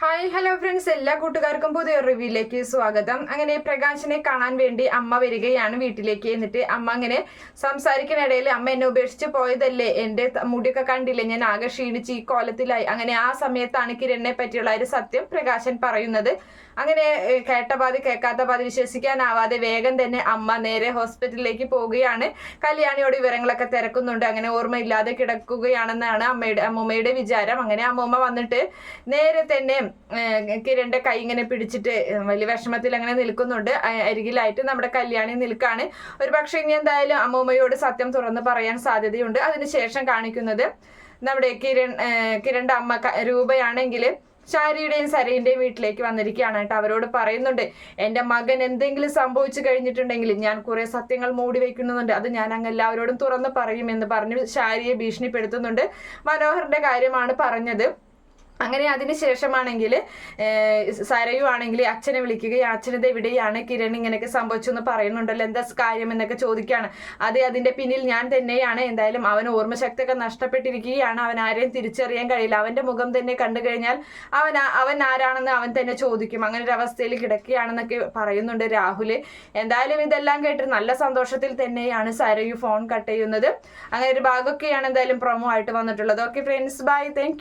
Hi hello friends എല്ലാ കൂട്ടുകാർക്കും പുതിയ റിവ്യൂയിലേക്ക് സ്വാഗതം. അങ്ങനെ പ്രകാശിനെ കാണാൻ വേണ്ടി അമ്മ വരികയാണ് വീട്ടിലേക്ക്. എന്നിട്ട് അമ്മ അങ്ങനെ സംസാരിക്കുന്നിടയിൽ അമ്മ എന്നെ ഉപേക്ഷിച്ച് പോയതല്ലേ? എന്റെ മുടിയൊക്കെ കണ്ടില്ലേ? ഞാൻ ആകെ ക്ഷീണിച്ച് ഈ കോലത്തിലായി. അങ്ങനെ ആ സമയത്താണ് കിരണിനെ പറ്റിയുള്ള ഒരു സത്യം പ്രകാശൻ പറയുന്നത്. അങ്ങനെ കേട്ട പാതി കേൾക്കാത്ത പാതി വിശ്വസിക്കാനാവാതെ വേഗം തന്നെ അമ്മ നേരെ ഹോസ്പിറ്റലിലേക്ക് പോവുകയാണ്. കല്യാണിയോട് വിവരങ്ങളൊക്കെ തിരക്കുന്നുണ്ട്. അങ്ങനെ ഓർമ്മയില്ലാതെ കിടക്കുകയാണെന്നാണ് അമ്മയുടെ അമ്മൂമ്മയുടെ വിചാരം. അങ്ങനെ അമ്മൂമ്മ വന്നിട്ട് നേരെ തന്നെ കിരണിന്റെ കൈ ഇങ്ങനെ പിടിച്ചിട്ട് വലിയ വിഷമത്തിൽ അങ്ങനെ നിൽക്കുന്നുണ്ട്. അരികിലായിട്ട് നമ്മുടെ കല്യാണി നിൽക്കാണ്. ഒരു പക്ഷേ ഇനി എന്തായാലും അമ്മൂമ്മയോട് സത്യം തുറന്ന് പറയാൻ സാധ്യതയുണ്ട്. അതിനുശേഷം കാണിക്കുന്നത് നമ്മുടെ കിരൺ കിരണിന്റെ അമ്മ രൂപയാണെങ്കിൽ ശാരിയുടെയും സരയുടെയും വീട്ടിലേക്ക് വന്നിരിക്കുകയാണ് കേട്ടോ. അവരോട് പറയുന്നുണ്ട് എന്റെ മകൻ എന്തെങ്കിലും സംഭവിച്ചു കഴിഞ്ഞിട്ടുണ്ടെങ്കിൽ ഞാൻ കുറെ സത്യങ്ങൾ മൂടി വെക്കുന്നുണ്ട്. അത് ഞാൻ അങ്ങ് എല്ലാവരോടും തുറന്ന് പറയും എന്ന് പറഞ്ഞ് ശാരിയെ ഭീഷണിപ്പെടുത്തുന്നുണ്ട്. മനോഹറിന്റെ കാര്യമാണ് പറഞ്ഞത്. അങ്ങനെ അതിന് ശേഷമാണെങ്കിൽ സരയു ആണെങ്കിൽ അച്ഛനെ വിളിക്കുകയും അച്ഛനത് എവിടെയാണ്? കിരൺ ഇങ്ങനെയൊക്കെ സംഭവിച്ചു എന്ന് പറയുന്നുണ്ടല്ലോ. എന്താ കാര്യം എന്നൊക്കെ ചോദിക്കുകയാണ്. അതെ അതിന്റെ പിന്നിൽ ഞാൻ തന്നെയാണ്. എന്തായാലും അവൻ ഓർമ്മശക്തിയൊക്കെ നഷ്ടപ്പെട്ടിരിക്കുകയാണ്. അവൻ ആരെയും തിരിച്ചറിയാൻ കഴിയില്ല. അവന്റെ മുഖം തന്നെ കണ്ടു കഴിഞ്ഞാൽ അവൻ അവൻ ആരാണെന്ന് അവൻ തന്നെ ചോദിക്കും. അങ്ങനെ ഒരു അവസ്ഥയിൽ കിടക്കുകയാണെന്നൊക്കെ പറയുന്നുണ്ട് രാഹുൽ. എന്തായാലും ഇതെല്ലാം കേട്ട് നല്ല സന്തോഷത്തിൽ തന്നെയാണ് സരയു ഫോൺ കട്ട് ചെയ്യുന്നത്. അങ്ങനെ ഒരു ഭാഗമൊക്കെയാണ് എന്തായാലും പ്രൊമോ ആയിട്ട് വന്നിട്ടുള്ളത്. Okay friends bye thank